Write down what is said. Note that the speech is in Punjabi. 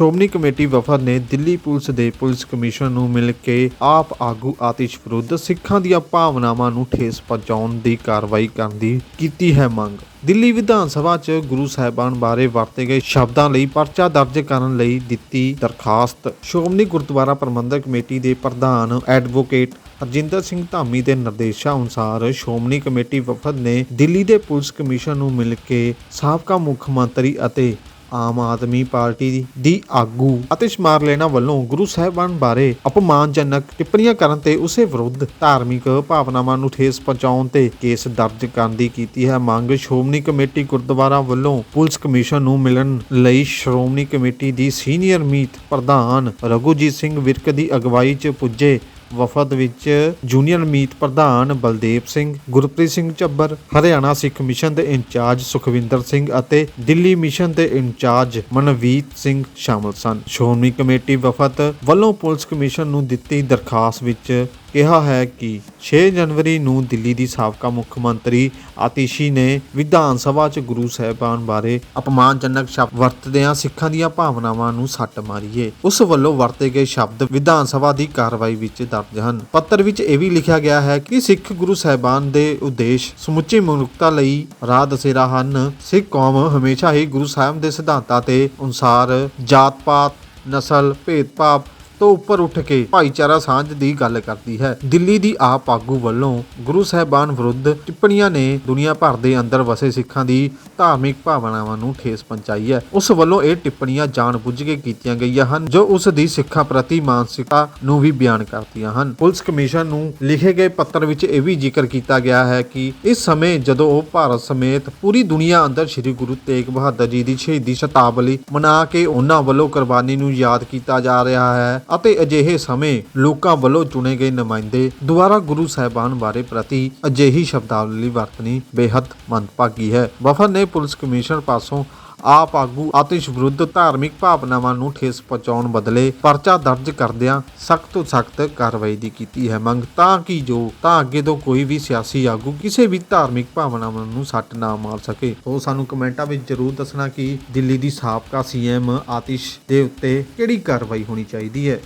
ਸ਼੍ਰੋਮਣੀ ਕਮੇਟੀ ਵਫਦ ਨੇ ਦਿੱਲੀ ਪੁਲਿਸ ਦੇ ਪੁਲਿਸ ਕਮਿਸ਼ਨ ਨੂੰ ਮਿਲ ਕੇ ਆਪ ਆਗੂ ਆਤਿਸ਼ ਵਿਰੁੱਧ ਸਿੱਖਾਂ ਦੀਆਂ ਭਾਵਨਾਵਾਂ ਨੂੰ ਠੇਸ ਪਹੁੰਚਾਉਣ ਦੀ ਕਾਰਵਾਈ ਕਰਨ ਦੀ ਕੀਤੀ ਹੈ ਮੰਗ। ਦਿੱਲੀ ਵਿਧਾਨ ਸਭਾ 'ਚ ਗੁਰੂ ਸਾਹਿਬਾਨ ਬਾਰੇ ਵਰਤੇ ਗਏ ਸ਼ਬਦਾਂ ਲਈ ਪਰਚਾ ਦਰਜ ਕਰਨ ਲਈ ਦਿੱਤੀ ਦਰਖਾਸਤ। ਸ਼੍ਰੋਮਣੀ ਗੁਰਦੁਆਰਾ ਪ੍ਰਬੰਧਕ ਕਮੇਟੀ ਦੇ ਪ੍ਰਧਾਨ ਐਡਵੋਕੇਟ ਹਰਜਿੰਦਰ ਸਿੰਘ ਧਾਮੀ ਦੇ ਨਿਰਦੇਸ਼ਾਂ ਅਨੁਸਾਰ ਸ਼੍ਰੋਮਣੀ ਕਮੇਟੀ ਵਫਦ ਨੇ ਦਿੱਲੀ ਦੇ ਪੁਲਿਸ ਕਮਿਸ਼ਨ ਨੂੰ ਮਿਲ ਕੇ ਸਾਬਕਾ ਮੁੱਖ ਮੰਤਰੀ ਅਤੇ ਆਮ ਆਦਮੀ ਪਾਰਟੀ ਦੀ ਆਗੂ ਅਤਿਸ਼ ਮਾਰਲੇਨਾ ਵੱਲੋਂ ਗੁਰੂ ਸਾਹਿਬਾਨ ਬਾਰੇ ਅਪਮਾਨਜਨਕ ਟਿੱਪਣੀਆਂ ਕਰਨ ਤੇ ਉਸੇ ਵਿਰੁੱਧ ਧਾਰਮਿਕ ਭਾਵਨਾਵਾਂ ਨੂੰ ਠੇਸ ਪਹੁੰਚਾਉਣ ਤੇ ਕੇਸ ਦਰਜ ਕਰਨ ਦੀ ਕੀਤੀ ਹੈ ਮੰਗ। ਸ਼੍ਰੋਮਣੀ ਕਮੇਟੀ ਗੁਰਦੁਆਰਾ ਵੱਲੋਂ ਪੁਲਿਸ ਕਮਿਸ਼ਨ ਨੂੰ ਮਿਲਣ ਲਈ ਸ਼੍ਰੋਮਣੀ ਕਮੇਟੀ ਦੀ ਸੀਨੀਅਰ ਮੀਤ ਪ੍ਰਧਾਨ ਰਘੁਜੀਤ ਸਿੰਘ ਵਿਰਕ ਦੀ ਅਗਵਾਈ 'ਚ ਪੁੱਜੇ ਵਫਦ ਵਿੱਚ ਜੂਨੀਅਰ ਮੀਤ ਪ੍ਰਧਾਨ ਬਲਦੇਵ ਸਿੰਘ, ਗੁਰਪ੍ਰੀਤ ਸਿੰਘ ਚੱਬਰ ਹਰਿਆਣਾ ਸਿੱਖ ਮਿਸ਼ਨ ਦੇ ਇੰਚਾਰਜ ਸੁਖਵਿੰਦਰ ਸਿੰਘ ਅਤੇ ਦਿੱਲੀ ਮਿਸ਼ਨ ਦੇ ਇੰਚਾਰਜ ਮਨਵੀਤ ਸਿੰਘ ਸ਼ਾਮਲ ਸਨ। ਸ਼੍ਰੋਮਣੀ ਕਮੇਟੀ ਵਫਦ ਵੱਲੋਂ ਪੁਲਿਸ ਕਮਿਸ਼ਨ ਨੂੰ ਦਿੱਤੀ ਦਰਖਾਸਤ ਵਿੱਚ ਕਿਹਾ ਹੈ ਕਿ 6 ਜਨਵਰੀ ਨੂੰ ਦਿੱਲੀ ਦੀ ਸਾਬਕਾ ਮੁੱਖ ਮੰਤਰੀ ਆਤਿਸ਼ੀ ਨੇ ਵਿਧਾਨ ਸਭਾ 'ਚ ਗੁਰੂ ਸਾਹਿਬਾਨ ਬਾਰੇ ਅਪਮਾਨਜਨਕ ਸ਼ਬਦ ਵਰਤਦਿਆਂ ਸਿੱਖਾਂ ਦੀਆਂ ਭਾਵਨਾਵਾਂ ਨੂੰ ਸੱਟ ਮਾਰੀਏ। ਉਸ ਵੱਲੋਂ ਵਰਤੇ ਗਏ ਸ਼ਬਦ ਵਿਧਾਨ ਸਭਾ ਦੀ ਕਾਰਵਾਈ ਵਿੱਚ ਦਰਜ ਹਨ। ਪੱਤਰ ਵਿੱਚ ਇਹ ਵੀ ਲਿਖਿਆ ਗਿਆ ਹੈ ਕਿ ਸਿੱਖ ਗੁਰੂ ਸਾਹਿਬਾਨ ਦੇ ਉਦੇਸ਼ ਸਮੁੱਚੀ ਮਨੁੱਖਤਾ ਲਈ ਰਾਹ ਦਸੇਰਾ ਹਨ। ਸਿੱਖ ਕੌਮ ਹਮੇਸ਼ਾ ਹੀ ਗੁਰੂ ਸਾਹਿਬ ਦੇ ਸਿਧਾਂਤਾਂ ਤੇ ਅਨੁਸਾਰ ਜਾਤ-ਪਾਤ, ਨਸਲ, ਭੇਦਭਾਵ ਤੋਂ ਉੱਪਰ ਉੱਠ ਕੇ ਭਾਈਚਾਰਾ ਸਾਂਝ ਦੀ ਗੱਲ ਕਰਦੀ ਹੈ। ਦਿੱਲੀ ਦੀ ਆਪ ਆਗੂ ਵੱਲੋਂ ਗੁਰੂ ਸਾਹਿਬਾਨ ਵਿਰੁੱਧ ਟਿੱਪਣੀਆਂ ਨੇ ਦੁਨੀਆ ਭਰ ਦੇ ਅੰਦਰ ਵਸੇ ਸਿੱਖਾਂ ਦੀ ਧਾਰਮਿਕ ਭਾਵਨਾਵਾਂ ਨੂੰ ਠੇਸ ਪਹੁੰਚਾਈ ਹੈ। ਉਸ ਵੱਲੋਂ ਇਹ ਟਿੱਪਣੀਆਂ ਜਾਣਬੁੱਝ ਕੇ ਕੀਤੀਆਂ ਗਈਆਂ ਹਨ, ਜੋ ਉਸ ਦੀ ਸਿੱਖਾਂ ਪ੍ਰਤੀ ਮਾਨਸਿਕਤਾ ਨੂੰ ਵੀ ਬਿਆਨ ਕਰਦੀਆਂ ਹਨ। ਪੁਲਿਸ ਕਮਿਸ਼ਨ ਨੂੰ ਲਿਖੇ ਗਏ ਪੱਤਰ ਵਿੱਚ ਇਹ ਵੀ ਜ਼ਿਕਰ ਕੀਤਾ ਗਿਆ ਹੈ ਕਿ ਇਸ ਸਮੇਂ ਜਦੋਂ ਉਹ ਭਾਰਤ ਸਮੇਤ ਪੂਰੀ ਦੁਨੀਆ ਅੰਦਰ ਸ੍ਰੀ ਗੁਰੂ ਤੇਗ ਬਹਾਦਰ ਜੀ ਦੀ ਸ਼ਹੀਦੀ ਸ਼ਤਾਬਦੀ ਮਨਾ ਕੇ ਉਹਨਾਂ ਵੱਲੋਂ ਕੁਰਬਾਨੀ ਨੂੰ ਯਾਦ ਕੀਤਾ ਜਾ ਰਿਹਾ ਹੈ ਅਤੇ ਅਜਿਹੇ ਸਮੇਂ ਲੋਕਾਂ ਵੱਲੋਂ ਚੁਣੇ ਗਏ ਨੁਮਾਇੰਦੇ ਦੁਆਰਾ ਗੁਰੂ ਸਾਹਿਬਾਨ ਬਾਰੇ ਪ੍ਰਤੀ ਅਜਿਹੀ ਸ਼ਬਦਾਵਲੀ ਵਰਤਣੀ ਬੇਹੱਦ ਮੰਦਭਾਗੀ ਹੈ। ਵਫਦ ਨੇ ਪੁਲਿਸ ਕਮਿਸ਼ਨਰ ਪਾਸੋਂ ਆਪ ਆਗੂ ਆਤਿਸ਼ ਵਿਰੁੱਧ ਧਾਰਮਿਕ ਭਾਵਨਾਵਾਂ ਨੂੰ ਠੇਸ ਪਹੁੰਚਾਉਣ ਬਦਲੇ ਪਰਚਾ ਦਰਜ ਕਰਦਿਆਂ ਸਖਤ ਤੋਂ ਸਖਤ ਕਾਰਵਾਈ ਦੀ ਕੀਤੀ ਹੈ ਮੰਗ, ਤਾਂ ਕਿ ਜੋ, ਤਾਂ ਅੱਗੇ ਤੋਂ ਕੋਈ ਵੀ ਸਿਆਸੀ ਆਗੂ ਕਿਸੇ ਵੀ ਧਾਰਮਿਕ ਭਾਵਨਾਵਾਂ ਨੂੰ ਸੱਟ ਨਾ ਮਾਰ ਸਕੇ। ਉਹ ਸਾਨੂੰ ਕਮੈਂਟਾਂ ਵਿੱਚ ਜਰੂਰ ਦੱਸਣਾ ਕਿ ਦਿੱਲੀ ਦੀ ਸਾਬਕਾ ਸੀਐਮ ਆਤਿਸ਼ ਦੇ ਉੱਤੇ ਕਿਹੜੀ ਕਾਰਵਾਈ ਹੋਣੀ ਚਾਹੀਦੀ ਹੈ।